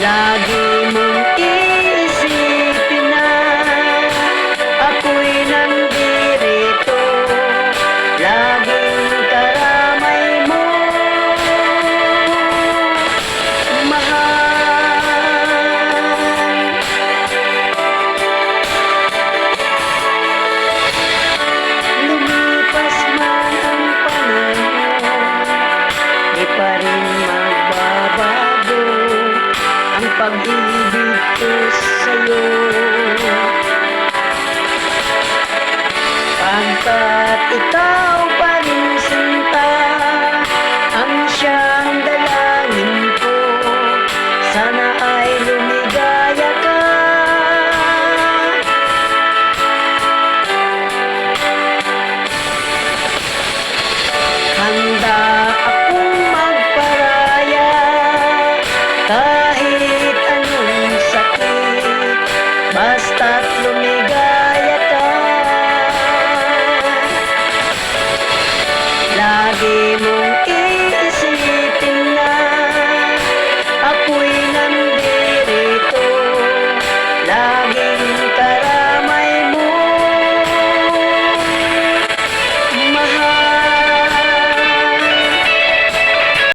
Lagi mong iisipin na Ako'y nandirito Laging karamay mo. Mahal. Lumipas man ang panahon Di pa rin pag-ibig ko sa'yo. Pagkat ikaw pa rin sinta Ang siyang dalangin ko. Sana ay lumigaya ka. Handa akong magparaya Kaya